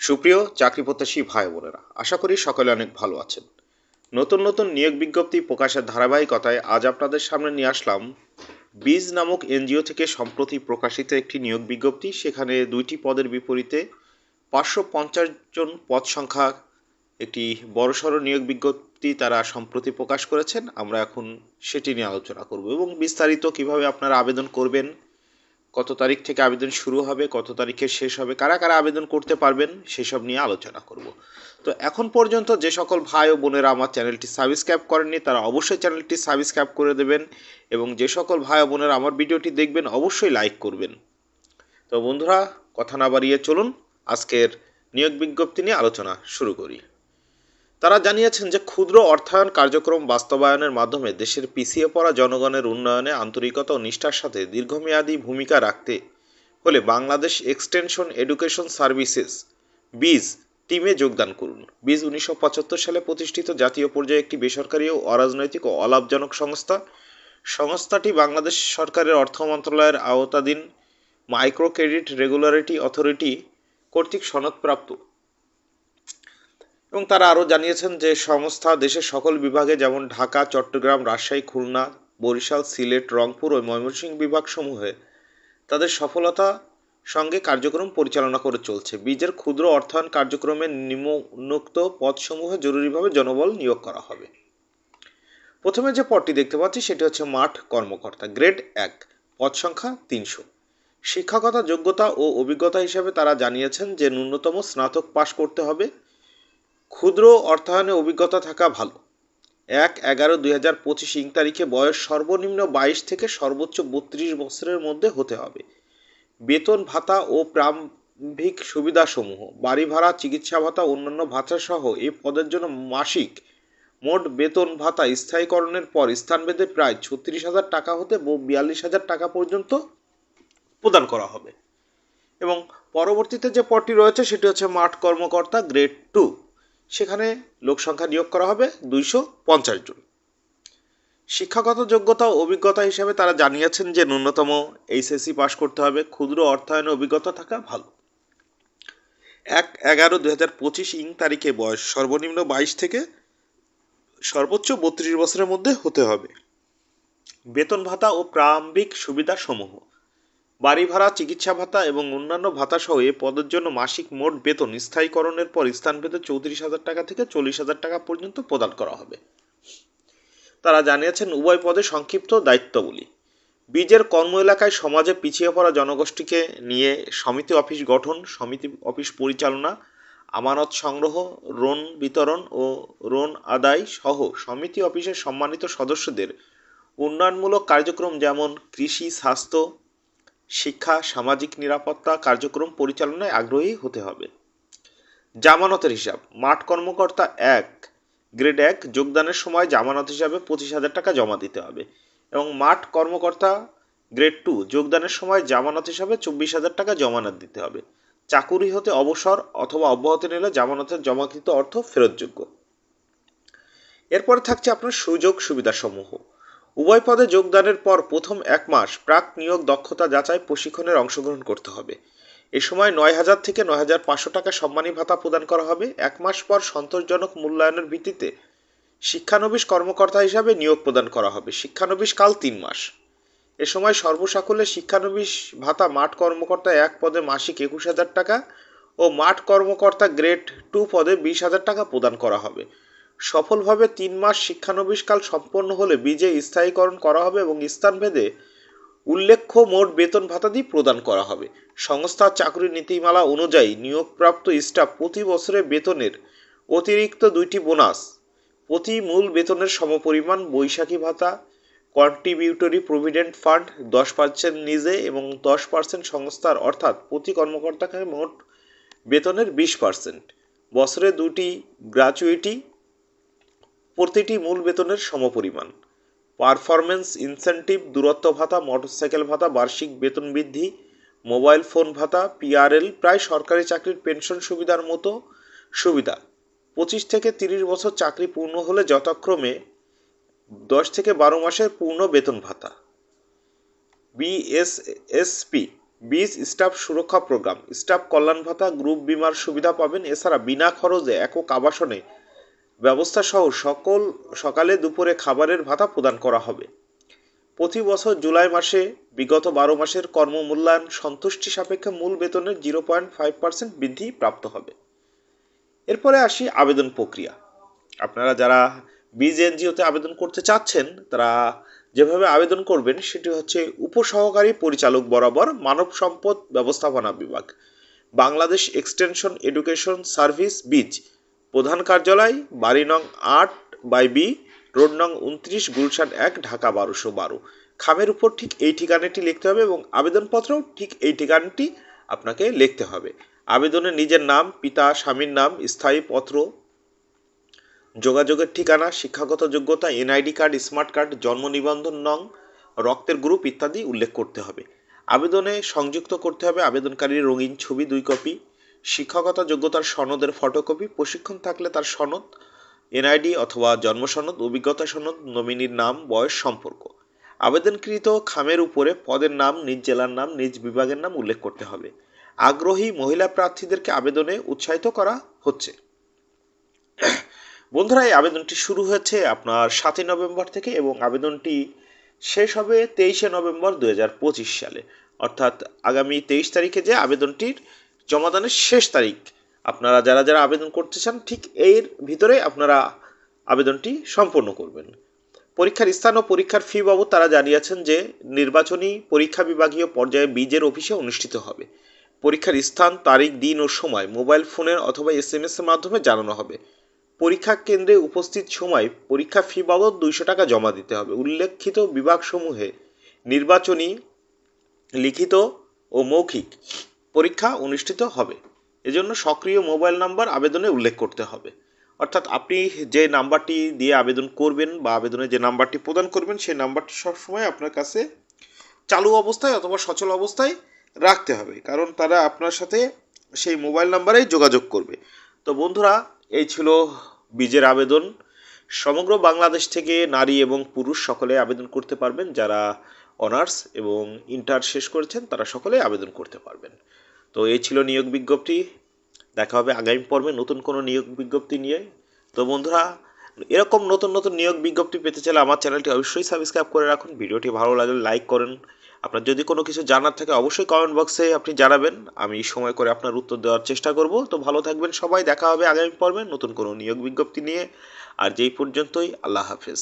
সুপ্রিয় চাকরি প্রত্যাশী ভাই বোনেরা, আশা করি সকলে অনেক ভালো আছেন। নতুন নতুন নিয়োগ বিজ্ঞপ্তি প্রকাশের ধারাবাহিকতায় আজ আপনাদের সামনে নিয়ে আসলাম বীজ নামক এনজিও থেকে সম্প্রতি প্রকাশিত একটি নিয়োগ বিজ্ঞপ্তি। সেখানে দুইটি পদের বিপরীতে পাঁচশো পঞ্চাশ জন পদ সংখ্যা একটি বড়সড় নিয়োগ বিজ্ঞপ্তি তারা সম্প্রতি প্রকাশ করেছেন। আমরা এখন সেটি নিয়ে আলোচনা করব এবং বিস্তারিত কীভাবে আপনারা আবেদন করবেন কত তারিখ থেকে আবেদন শুরু হবে, কত তারিখে শেষ হবে, কারা কারা আবেদন করতে পারবেন সেসব নিয়ে আলোচনা করব। তো এখন পর্যন্ত যে সকল ভাই ও বোনেরা আমার চ্যানেলটি সাবস্ক্রাইব করেননি, তারা অবশ্যই চ্যানেলটি সাবস্ক্রাইব করে দেবেন এবং যে সকল ভাই ও বোনেরা আমার ভিডিওটি দেখবেন অবশ্যই লাইক করবেন। তো বন্ধুরা, কথা না বাড়িয়ে চলুন, আজকের নিয়োগ বিজ্ঞপ্তি নিয়ে আলোচনা শুরু করি। তারা জানিয়েছেন যে ক্ষুদ্র অর্থায়ন কার্যক্রম বাস্তবায়নের মাধ্যমে দেশের পিছিয়ে পড়া জনগণের উন্নয়নে আন্তরিকতা ও নিষ্ঠার সাথে দীর্ঘমেয়াদী ভূমিকা রাখতে হলে বাংলাদেশ এক্সটেনশন এডুকেশন সার্ভিসেস, বীজ, টিমে যোগদান করুন। বীজ উনিশশো সালে প্রতিষ্ঠিত জাতীয় পর্যায়ে একটি বেসরকারি ও অরাজনৈতিক ও অলাভজনক সংস্থা। সংস্থাটি বাংলাদেশ সরকারের অর্থ মন্ত্রণালয়ের আওতাধীন মাইক্রো ক্রেডিট রেগুলারিটি অথরিটি কর্তৃক সনদপ্রাপ্ত। এবং তারা আরও জানিয়েছেন যে সংস্থা দেশের সকল বিভাগে যেমন ঢাকা, চট্টগ্রাম, রাজশাহী, খুলনা, বরিশাল, সিলেট, রংপুর ও ময়মনসিংহ বিভাগসমূহে তাদের সফলতা সঙ্গে কার্যক্রম পরিচালনা করে চলছে। বীজের ক্ষুদ্র অর্থায়ন কার্যক্রমে নিম্নোক্ত পদসমূহে জরুরিভাবে জনবল নিয়োগ করা হবে। প্রথমে যে পদটি দেখতে পাচ্ছি সেটি হচ্ছে মাঠ কর্মকর্তা, গ্রেড এক, পদ সংখ্যা তিনশো। শিক্ষাগত যোগ্যতা ও অভিজ্ঞতা হিসাবে তারা জানিয়েছেন যে ন্যূনতম স্নাতক পাশ করতে হবে। ক্ষুদ্র অর্থায়নে অভিজ্ঞতা থাকা ভালো। এক এগারো দুই হাজার পঁচিশ ইং তারিখে বয়স সর্বনিম্ন বাইশ থেকে সর্বোচ্চ বত্রিশ বছরের মধ্যে হতে হবে। বেতন ভাতা ও প্রারম্ভিক সুবিধাসমূহ, বাড়ি ভাড়া, চিকিৎসা ভাতা, অন্যান্য ভাতা সহ এই পদের জন্য মাসিক মোট বেতন ভাতা স্থায়ীকরণের পর স্থানভেদে প্রায় ছত্রিশ হাজার টাকা হতে বিয়াল্লিশ হাজার টাকা পর্যন্ত প্রদান করা হবে। এবং পরবর্তীতে যে পদটি রয়েছে সেটি হচ্ছে মাঠ কর্মকর্তা গ্রেড টু। সেখানে লোক সংখ্যা নিয়োগ করা হবে দুইশো পঞ্চাশ জন। শিক্ষাগত যোগ্যতা অভিজ্ঞতা হিসাবে তারা জানিয়েছেন যে ন্যূনতম এইচএসসি পাশ করতে হবে, ক্ষুদ্র অর্থায়নে অভিজ্ঞতা থাকা ভালো। এক এগারো দুই হাজার পঁচিশ ইং তারিখে বয়স সর্বনিম্ন বাইশ থেকে সর্বোচ্চ বত্রিশ বছরের মধ্যে হতে হবে। বেতন ভাতা ও প্রারম্ভিক সুবিধাসমূহ। বাড়ি ভাড়া, চিকিৎসা ভাতা এবং অন্যান্য ভাতা সহ এ পদের জন্য মাসিক মোট বেতন স্থায়ীকরণের পর স্থানভেদে চৌত্রিশ হাজার টাকা থেকে চল্লিশ হাজার টাকা পর্যন্ত প্রদান করা হবে। তারা জানিয়েছেন, উভয় পদে সংক্ষিপ্ত দায়িত্বগুলি। বীজের কর্ম এলাকায় সমাজে পিছিয়ে পড়া জনগোষ্ঠীকে নিয়ে সমিতি অফিস গঠন, সমিতি অফিস পরিচালনা, আমানত সংগ্রহ, ঋণ বিতরণ ও ঋণ আদায় সহ সমিতি অফিসের সম্মানিত সদস্যদের উন্নয়নমূলক কার্যক্রম যেমন কৃষি, স্বাস্থ্য শিক্ষা, সামাজিক নিরাপত্তা কার্যক্রম পরিচালনায় আগ্রহী হতে হবে। জামানতের হিসাব। মাঠ কর্মকর্তা এক, গ্রেড এক যোগদানের সময় জামানত হিসাবে পঁচিশ হাজার টাকা জমা দিতে হবে এবং মাঠ কর্মকর্তা গ্রেড টু যোগদানের সময় জামানত হিসাবে চব্বিশ হাজার টাকা জমানত দিতে হবে। চাকুরি হতে অবসর অথবা অব্যাহতি নিলে জামানতের জমাকৃত অর্থ ফেরতযোগ্য। এরপরে থাকছে আপনার সুযোগ সুবিধাসমূহ। উভয় পদে যোগদানের পর প্রথম এক মাস প্রাক নিয়োগ দক্ষতা যাচাই প্রশিক্ষণের অংশগ্রহণ করতে হবে। এ সময় নয় হাজার থেকে নয় হাজার পাঁচশো টাকা সম্মানী ভাতা প্রদান করা হবে। এক মাস পর সন্তোষজনক মূল্যায়নের ভিত্তিতে শিক্ষানবিশ কর্মকর্তা হিসাবে নিয়োগ প্রদান করা হবে। শিক্ষানবিশ কাল তিন মাস। এ সময় সর্বসাকুল্যে শিক্ষানবিশ ভাতা মাঠ কর্মকর্তা এক পদে মাসিক একুশ হাজার টাকা ও মাঠ কর্মকর্তা গ্রেড টু পদে বিশ হাজার টাকা প্রদান করা হবে। সফলভাবে তিন মাস শিক্ষানবিশকাল সম্পন্ন হলে বিজে স্থায়ীকরণ করা হবে এবং স্থানভেদে উল্লেখ্য মোট বেতন ভাতাদি প্রদান করা হবে। সংস্থার চাকরি নীতিমালা অনুযায়ী নিয়োগপ্রাপ্ত স্টাফ প্রতি বছরে বেতনের অতিরিক্ত দুইটি বোনাস, প্রতি মূল বেতনের সমপরিমাণ বৈশাখী ভাতা কন্ট্রিবিউটরি প্রভিডেন্ট ফান্ড দশ পার্সেন্ট নিজে এবং দশ পার্সেন্ট সংস্থার, অর্থাৎ প্রতি কর্মকর্তাকে মোট বেতনের বিশ পার্সেন্ট বছরে দুটি গ্র্যাচুইটি প্রতিটি মূল বেতনের সমপরিমাণ। পারফরমেন্স ইনসেন্টিভ, দূরত্ব ভাতা, মোটরসাইকেল ভাতা, বার্ষিক বেতন বৃদ্ধি, মোবাইল ফোন ভাতা, পিআরএল, প্রায় সরকারি চাকরির পেনশন সুবিধার মতো সুবিধা। পঁচিশ থেকে তিরিশ বছর চাকরি পূর্ণ হলে যথাক্রমে দশ থেকে বারো মাসের পূর্ণ বেতন ভাতা। বিএসএসপি বীজ স্টাফ সুরক্ষা প্রোগ্রাম। স্টাফ কল্যাণ ভাতা, গ্রুপ বিমার সুবিধা পাবেন। এছাড়া বিনা খরচে একক আবাসনে ব্যবস্থা সহ সকল সকালে দুপুরে খাবারের ভাতা প্রদান করা হবে। প্রতি বছর জুলাই মাসে বিগত বারো মাসের কর্মমূল্যায়ন সন্তুষ্টি সাপেক্ষে মূল বেতনের জিরো পয়েন্ট ফাইভ পার্সেন্ট বৃদ্ধি প্রাপ্ত হবে। এরপরে আসি আবেদন প্রক্রিয়া। আপনারা যারা বীজ এনজিওতে আবেদন করতে চাচ্ছেন, তারা যেভাবে আবেদন করবেন, সেটি হচ্ছে উপসহকারী পরিচালক বরাবর মানব সম্পদ ব্যবস্থাপনা বিভাগ, বাংলাদেশ এক্সটেনশন এডুকেশন সার্ভিস বীজ প্রধান কার্যালয়, বাড়ি নং আট বাই বি, রোড নং উনত্রিশ, গুলশান এক, ঢাকা বারোশো বারো। খামের উপর ঠিক এই ঠিকানাটি লিখতে হবে এবং আবেদনপত্রেও ঠিক এই ঠিকানাটি আপনাকে লিখতে হবে। আবেদনে নিজের নাম, পিতা, স্বামীর নাম, স্থায়ী পত্র, যোগাযোগের ঠিকানা, শিক্ষাগত যোগ্যতা, এনআইডি কার্ড, স্মার্ট কার্ড, জন্ম নিবন্ধন নং, রক্তের গ্রুপ ইত্যাদি উল্লেখ করতে হবে। আবেদনে সংযুক্ত করতে হবে আবেদনকারীর রঙিন ছবি, দুই কপি। শিক্ষাগত যোগ্যতার সনদের ফটোকপি, প্রশিক্ষণ থাকলে তার সনদ, এনআইডি অথবা জন্ম সনদ অভিজ্ঞতা সনদ, নমিনির নাম, বয়স, সম্পর্ক। আবেদনকৃত খামের উপরে পদের নাম, নিজ জেলার নাম, নিজ বিভাগের নাম উল্লেখ করতে হবে। আগ্রহী মহিলা প্রার্থীদেরকে আবেদনে উৎসাহিত করা হচ্ছে। বন্ধুরা, এই আবেদনটি শুরু হয়েছে আপনার সাতই নভেম্বর থেকে এবং আবেদনটি শেষ হবে তেইশে নভেম্বর দুই হাজার পঁচিশ সালে। অর্থাৎ আগামী তেইশ তারিখে যে আবেদনটির জমাদানের শেষ তারিখ। আপনারা যারা যারা আবেদন করতে চান, ঠিক এর ভিতরে আপনারা আবেদনটি সম্পন্ন করবেন। পরীক্ষার স্থান ও পরীক্ষার ফি বাবদ তারা জানিয়েছেন যে, নির্বাচনী পরীক্ষা বিভাগীয় পর্যায়ে বীজের অফিসে অনুষ্ঠিত হবে। পরীক্ষার স্থান, তারিখ, দিন ও সময় মোবাইল ফোনের অথবা এস এম মাধ্যমে জানানো হবে। পরীক্ষা কেন্দ্রে উপস্থিত সময়, পরীক্ষা ফি বাবদ দুইশো টাকা জমা দিতে হবে। উল্লেখিত বিভাগসমূহে নির্বাচনী, লিখিত ও মৌখিক পরীক্ষা অনুষ্ঠিত হবে। এজন্য সক্রিয় মোবাইল নাম্বার আবেদনে উল্লেখ করতে হবে। অর্থাৎ আপনি যে নাম্বারটি দিয়ে আবেদন করবেন বা আবেদনে যে নাম্বারটি প্রদান করবেন, সেই নাম্বারটি সবসময় আপনার কাছে চালু অবস্থায় অথবা সচল অবস্থায় রাখতে হবে। কারণ তারা আপনার সাথে সেই মোবাইল নাম্বারেই যোগাযোগ করবে। তো বন্ধুরা, এই ছিল বীজের আবেদন। সমগ্র বাংলাদেশ থেকে নারী এবং পুরুষ সকলে আবেদন করতে পারবেন। যারা অনার্স এবং ইন্টার শেষ করেছেন, তারা সকলে আবেদন করতে পারবেন। তো এই ছিল নিয়োগ বিজ্ঞপ্তি। দেখা হবে আগামী পর্বে নতুন কোনো নিয়োগ বিজ্ঞপ্তি নিয়ে। তো বন্ধুরা, এরকম নতুন নতুন নিয়োগ বিজ্ঞপ্তি পেতে চাইলে আমার চ্যানেলটি অবশ্যই সাবস্ক্রাইব করে রাখুন। ভিডিওটি ভালো লাগলে লাইক করেন। আপনার যদি কোনো কিছু জানার থাকে অবশ্যই কমেন্ট বক্সে আপনি জানাবেন। আমি সময় করে আপনার উত্তর দেওয়ার চেষ্টা করব। তো ভালো থাকবেন সবাই। দেখা হবে আগামী পর্বে নতুন কোনো নিয়োগ বিজ্ঞপ্তি নিয়ে। আর যেই পর্যন্তই, আল্লাহ হাফেজ।